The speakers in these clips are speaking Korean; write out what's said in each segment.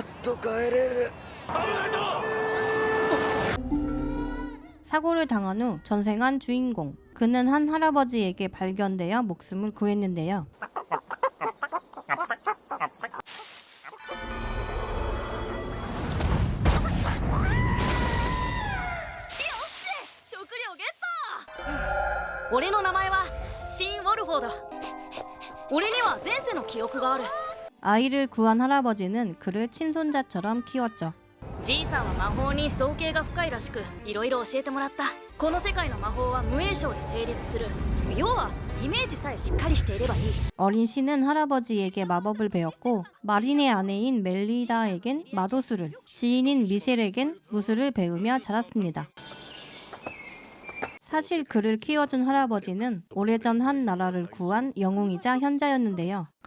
っと帰れる 사고를 당한 후 전생한 주인공. 그는 한 할아버지에게 발견되어 목숨을 구했는데요. 食料ゲット俺の名前はシン・ウォルフォード俺には前世の記憶がある 아이를 구한 할아버지는 그를 친손자처럼 키웠죠. じいさんは魔法に造形が深いらしくいろいろ教えてもらったこの世界の魔法は無栄称で成立する要はイメージさえしっかりしていればいい 어린 신은 할아버지에게 마법을 배웠고 마린의 아내인 멜리다에겐 마도술을, 지인인 미셸에겐 무술을 배우며 자랐습니다. 사실 그를 키워준 할아버지는 오래전 한 나라를 구한 영웅이자 현자였는데요.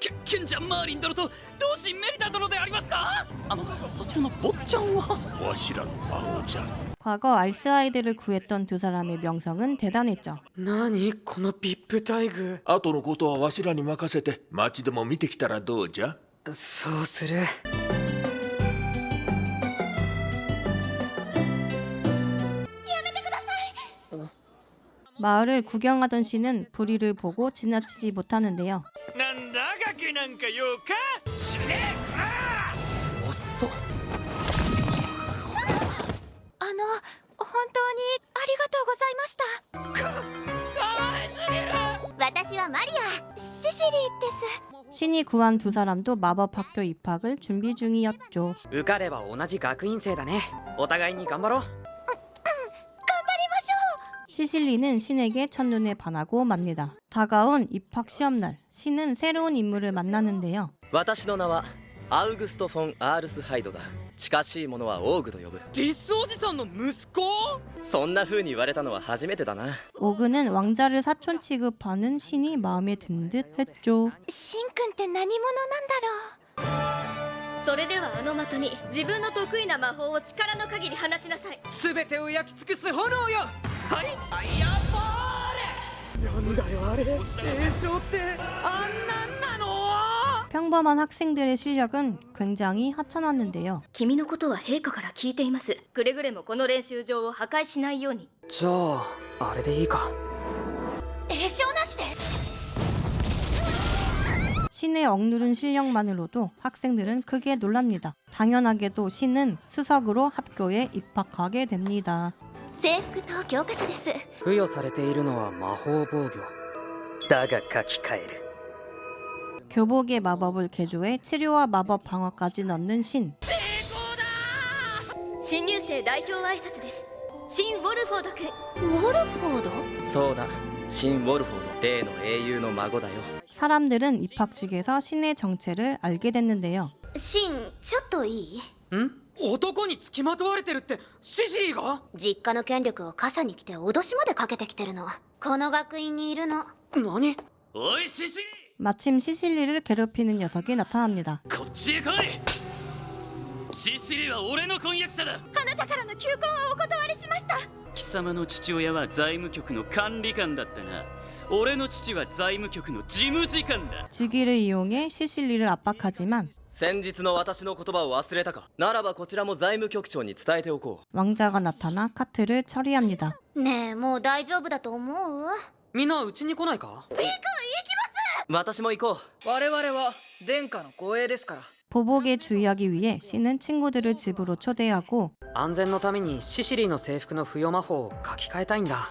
ケケンちゃんマーリン殿と同心メリタ殿でありますかあのそちらの坊ちゃんはわしらの魔王じゃ 과거 알스하이드를 구했던 두 사람의 명성은 대단했죠. 何この VIP 待遇後のことはわしらに任せて町でも見てきたらどうじゃそうする 마을을 구경하던 신은 불의를 보고 지나치지 못하는데요. なんだガキなんかようか死ね遅っあの本当にありがとうございました私はマリアシシリーです 신이 구한 두 사람도 마법 학교 입학을 준비 중이었죠. 受かれば同じ学院生だねお互いに頑張ろう 시실리는 신에게 첫눈에 반하고 맙니다. 다가온 입학 시험날, 신은 새로운 인물을 만나는데요. 私の名はアウグスト・フォン・アールスハイドだ近しい者はオーグと呼ぶディスおじさんの息子そんな風に言われたのは初めてだな 오그는 왕자를 사촌 취급하는 신이 마음에 든 듯 했죠. シンくんって何者なんだろうそれではあの的に自分の得意な魔法を力の限り放ちなさい全てを焼き尽くす炎よ はいアイアンボなんだよあれール継承ってあんなんなの 평범한 학생들의 실력은 굉장히 하찮았는데요. 君のことは陛下から聞いていますくれぐれもこの練習場を破壊しないようにじゃああれでいいか栄唱なしで 신의 억누른 실력만으로도 학생들은 크게 놀랍니다. 당연하게도 신은 수석으로 학교에 입학하게 됩니다. 制服と教科書です付与されているのは魔法防御だが書き換える 교복의 마법을 개조해 치료와 마법 방어까지 넣는 신. 新入生代表挨拶です新ウォルフォード君ウォルフォードそうだシン・ウォルフォード例の英雄の孫だよ 사람들은 입학식에서 신의 정체를 알게 됐는데요. シンちょっといいん 男につきまとわれてるってシシリーが実家の権力を傘に来て脅しまでかけてきてるのこの学院にいるの何おいシシリ 마침 시실리를 괴롭히는 녀석이 나타납니다. こっちへ来いシシリは俺の婚約者だあなたからの求婚はお断りしました貴様の父親は財務局の管理官だったな 俺の父は財務局の事務次官だ 즉위를 이용해 시실리를 압박하지만 先日の私の言葉を忘れたかならばこちらも財務局長に伝えておこう 왕자가 나타나 카트를 처리합니다. ねえもう大丈夫だと思うみんなうちに来ないか私も行こう我々は殿下の護衛ですから 보복에 주의하기 위해 신은 친구들을 집으로 초대하고 安全のためにシシリーの制服の付与魔法を書き換えたいんだ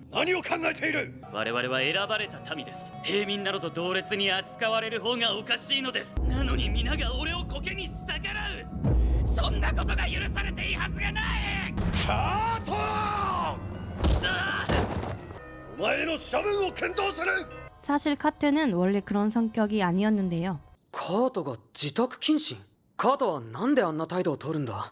何を考えている？我々は選ばれた民です。平民などと同列に扱われる方がおかしいのです。なのに皆が俺をコケに逆らう。そんなことが許されていいはずがない。カート！お前の処分を検討する！사실 카트는 원래 그런 성격이 아니었는데 요. 카토가 지탁 긴 신? 카토는 난데 안나도を取るんだ？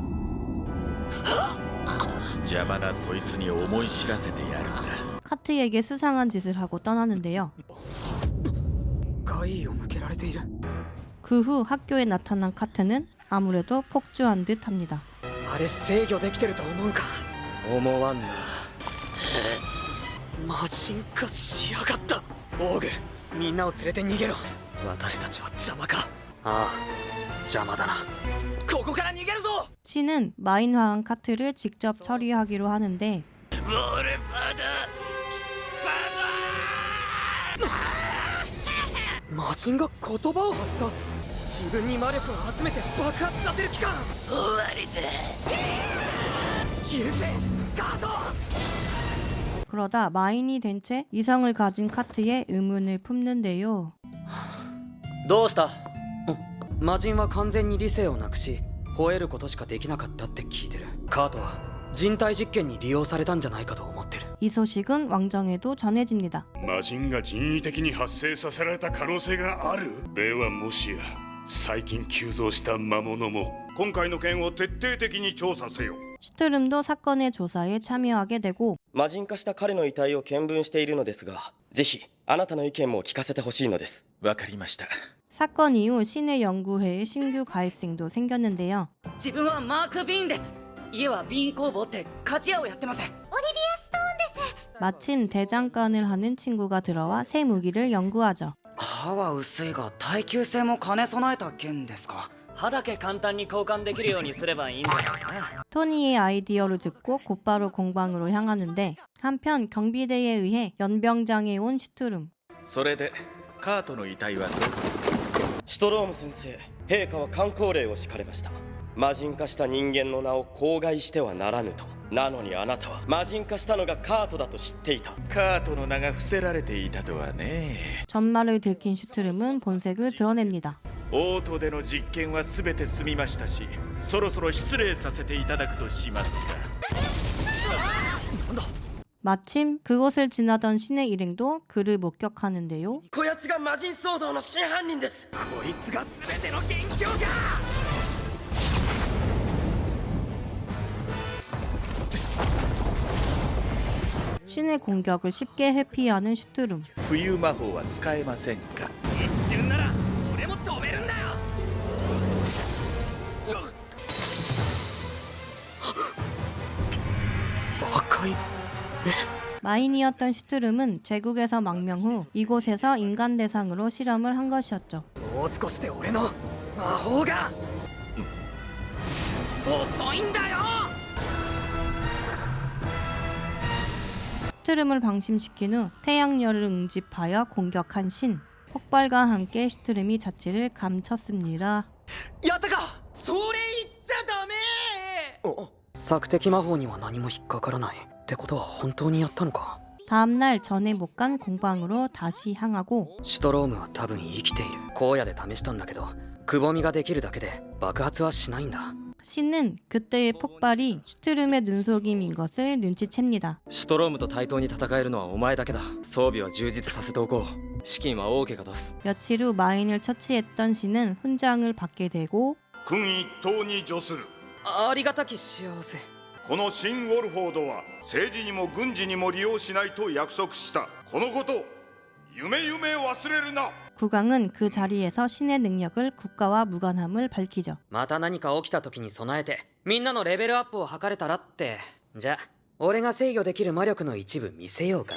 邪魔なそいつに思い知らせてやるんだ 카트에게 수상한 짓을 하고 떠나는데요. 害を向けられている 그 후 학교에 나타난 카트는 아무래도 폭주한 듯 합니다. あれ制御できてると思うか思わんな魔人化しやがったオーグみんなを連れて逃げろ私たちは邪魔かああ邪魔だな 치는 마인화한 카트를 직접 처리하기로 하는데 마신가 言葉を発した自分に魔力を集めて爆発させる期間終わりだ許せガード 그러다 마인이 된 채 이성을 가진 카트에 의문을 품는데요. どうした魔人は完全に理性をなくし吠えることしかできなかったって聞いてるカートは人体実験に利用されたんじゃないかと思ってる 이 소식은 왕정에도 전해집니다. 魔人が人為的に発生させられた可能性があるではもしや最近急増した魔物も今回の件を徹底的に調査せよ 슈트름도 사건의 조사에 참여하게 되고 魔人化した彼の遺体を見分しているのですがぜひあなたの意見も聞かせてほしいのですわかりました 사건 이후 신의 연구회에 신규 가입생도 생겼는데요. 自分はマーク・ビーンです家はビーン工房って鍛冶屋をやってます 마침 대장간을 하는 친구가 들어와 새 무기를 연구하죠. 歯は薄いが耐久性も兼ね備えた剣ですか歯だけ簡単に交換できるようにすればいいんじゃないかな 토니의 아이디어를 듣고 곧바로 공방으로 향하는데 한편 경비대에 의해 연병장에 온 슈트름. それでカートの遺体はどこ シュトローム先生陛下は観光令を敷かれました魔人化した人間の名を口外してはならぬとなのにあなたは魔人化したのがカートだと知っていたカートの名が伏せられていたとはね 전말을 들킨 슈트름은 본색을 드러냅니다. オートでの実験は全て済みましたしそろそろ失礼させていただくとしますか 마침 그곳을 지나던 신의 일행도 그를 목격하는데요. こやつが魔人騒動の真犯人ですこいつが全ての元凶か 신의 공격을 쉽게 회피하는 슈트름. 浮遊魔法は使えませんか 마인이었던 슈트름은 제국에서 망명 후 이곳에서 인간 대상으로 실험을 한 것이었죠. もう少しで俺の魔法が遅いんだよ 슈트름을 방심시킨 후 태양열을 응집하여 공격한 신. 폭발과 함께 슈트름이 자취를 감췄습니다. やったかそれ言っちゃダメ索敵魔法には何も引っかからない ってことは本当にやったのか 다음날 전에 못 간 공방으로 다시 향하고 シュトロームは多分生きている荒野で試したんだけどくぼみができるだけで爆発はしないんだ 신은 그때의 폭발이 슈트름의 눈속임인 것을 눈치챕니다. シュトロームと対等に戦えるのはお前だけだ装備は充実させておこう資金は王家が出す 며칠 후 마인을 처치했던 신은 훈장을 받게 되고 君一党に助するありがたき幸せ この新ウォルフォードは政治にも軍事にも利用しないと約束したこのこと夢夢忘れるな 국왕은 그 자리에서 신의 능력을 국가와 무관함을 밝히죠. また何か起きた時に備えてみんなのレベルアップを図れたらってじゃあ俺が制御できる魔力の一部見せようか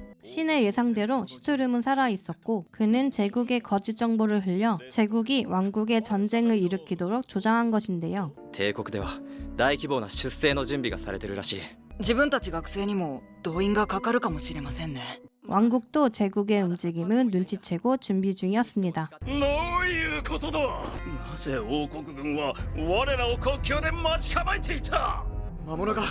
신의 예상대로 슈트름은 살아있었고 그는 제국의 거짓 정보를 흘려 제국이 왕국의 전쟁을 일으키도록 조장한 것인데요. 帝国では大規模な出征の準備がされてるらしい自分たち学生にも動員がかかるかもしれませんね 왕국도 제국의 움직임을 눈치채고 준비 중이었습니다. どういうことだなぜ王国軍は我らを国境で待ち構えていた魔物が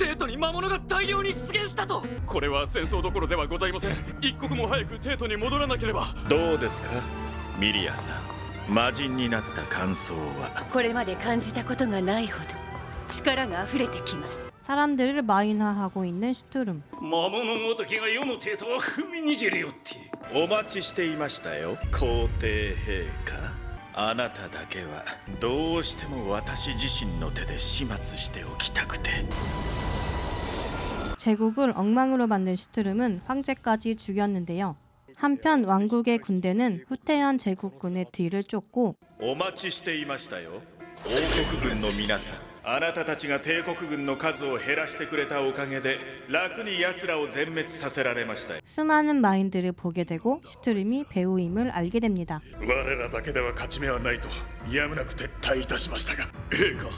帝都に魔物が大量に出現したと。これは戦争どころではございません。一刻も早く帝都に戻らなければ。どうですかミリアさん。魔人になった感想は？これまで感じたことがないほど力が溢れてきます。사람들을 마인화하고 있는 슈트 룸. 마모노 오토키가 요노 테토와 흠미니지리오 티. 오마치していましたよ.고대陛下.あなただけはどうしても私自身の手で始末しておきたくて 제국을 엉망으로 만든 슈트름은 황제까지 죽였는데요. 한편 왕국의 군대는 후퇴한 제국군의 뒤를 쫓고 お待ちしていましたよ王国軍の皆さん あなたたちが帝国軍の数を減らしてくれたおかげで楽に奴らを全滅させられました 수많은 마인들을 보게 되고 슈트름이 배우임을 알게 됩니다. 我らだけでは勝ち目はないとやむなく撤退いたしましたが陛下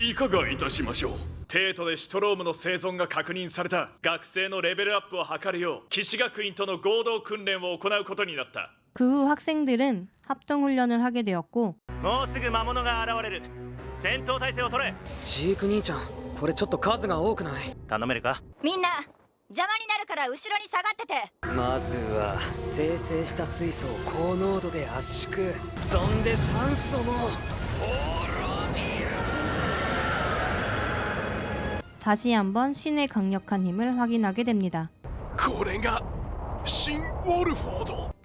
いかがいたしましょうテートでシュトロームの生存が確認された学生のレベルアップを図るよう騎士学院との合同訓練を行うことになった 그 후 학생들은 합동훈련을 하게 되었고 もうすぐ魔物が現れる 戦闘態勢を取れジーク兄ちゃんこれちょっと数が多くない頼めるかみんな邪魔になるから後ろに下がっててまずは生成した水素を高濃度で圧縮そんで酸素も 다시 한번 신의 강력한 힘을 확인하게 됩니다. これが新ウォルフォード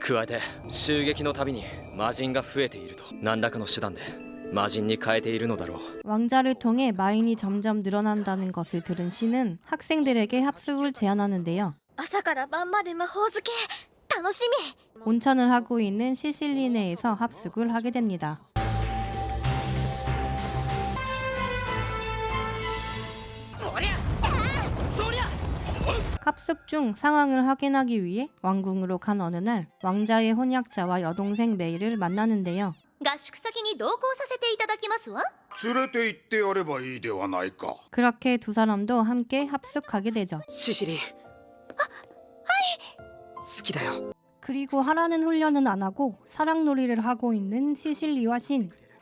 加えて襲撃のたびに魔人が増えていると何らかの手段で魔人に変えているのだろう 왕자를 통해 마인이 점점 늘어난다는 것을 들은 신은 학생들에게 합숙을 제안하는데요. 朝から晩まで魔法漬け楽しみ 온천을 하고 있는 시실리네에서 합숙을 하게 됩니다. 합숙 중 상황을 확인하기 위해 왕궁으로 간 어느 날 왕자의 혼약자와 여동생 메이를 만나는데요. 合宿先に同行させていただきますわ 連れて行ってやればいいではないか 그렇게 두 사람도 함께 합숙하게 되죠. シシリ好きだよ 그리고 하라는 훈련은 안 하고 사랑놀이를 하고 있는 시실리와 신.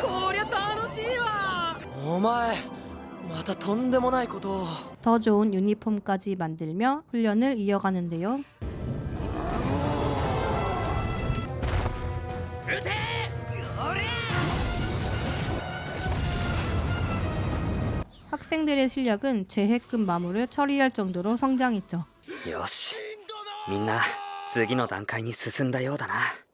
こりゃ楽しいわお前またとんでもないことを 더 좋은 유니폼까지 만들며 훈련을 이어가는데요. 학생들의 실력은 재해급 마물을 처리할 정도로 성장했죠. よしみんな次の段階に進んだようだな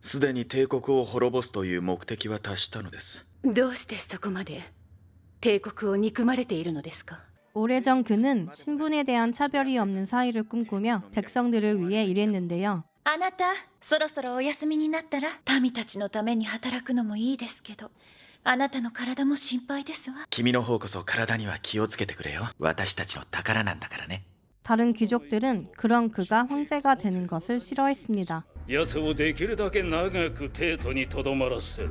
すでに帝国を滅ぼすという目的は達したのですどうしてそこまで帝国を憎まれているのですか 오래전 그는 신분에 대한 차별이 없는 사회를 꿈꾸며 백성들을 위해 일했는데요. あなたそろそろお休みになったら民たちのために働くのもいいですけどあなたの体も心配ですわ君の方こそ体には気をつけてくれよ私たちの宝なんだからね 다른 귀족들은 그런 그가 황제가 되는 것을 싫어했습니다. 奴をできるだけ長く帝都にとどまらせろ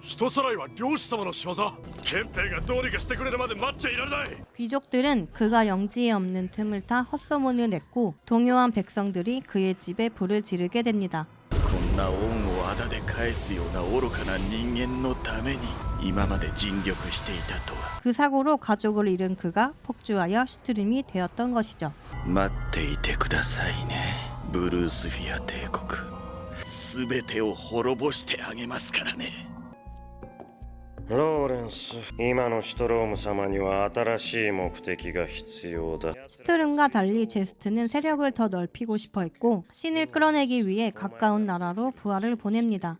人さらいは漁師様の仕業憲兵がどうにかしてくれるまで待っちゃいられない 귀족들은 그가 영지에 없는 틈을 타 헛소문을 냈고 동요한 백성들이 그의 집에 불을 지르게 됩니다. こんな恩をあだで返すような愚かな人間のために今まで尽力していたとは 그 사고로 가족을 잃은 그가 폭주하여 슈트름이 되었던 것이죠. 待っていてくださいねブルースフィア帝国全てを滅ぼしてあげますからねローレンス今のシュトローム様には新しい目的が必要だ 슈트름과 달리 제스트는 세력을 더 넓히고 싶어 했고 신을 끌어내기 위해 가까운 나라로 부하를 보냅니다.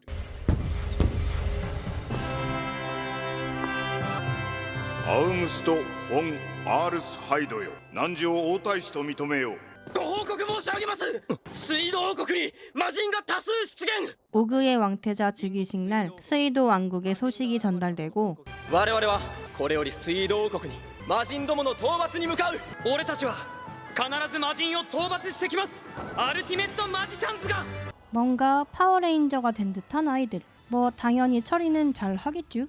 アウムスト・フォン・アールスハイドよ汝を王太子と認めようご報告申し上げます水道王国に魔人が多数出現 오그의 왕태자 즉위식 날 스이도 왕국의 소식이 전달되고 我々はこれより水道王国に 魔人どもの討伐に向かう俺たちは必ず魔人を討伐してきますアルティメットマジシャンズが 뭔가 파워레인저가 된 듯한 아이들. 뭐 당연히 처리는 잘 하겠죠.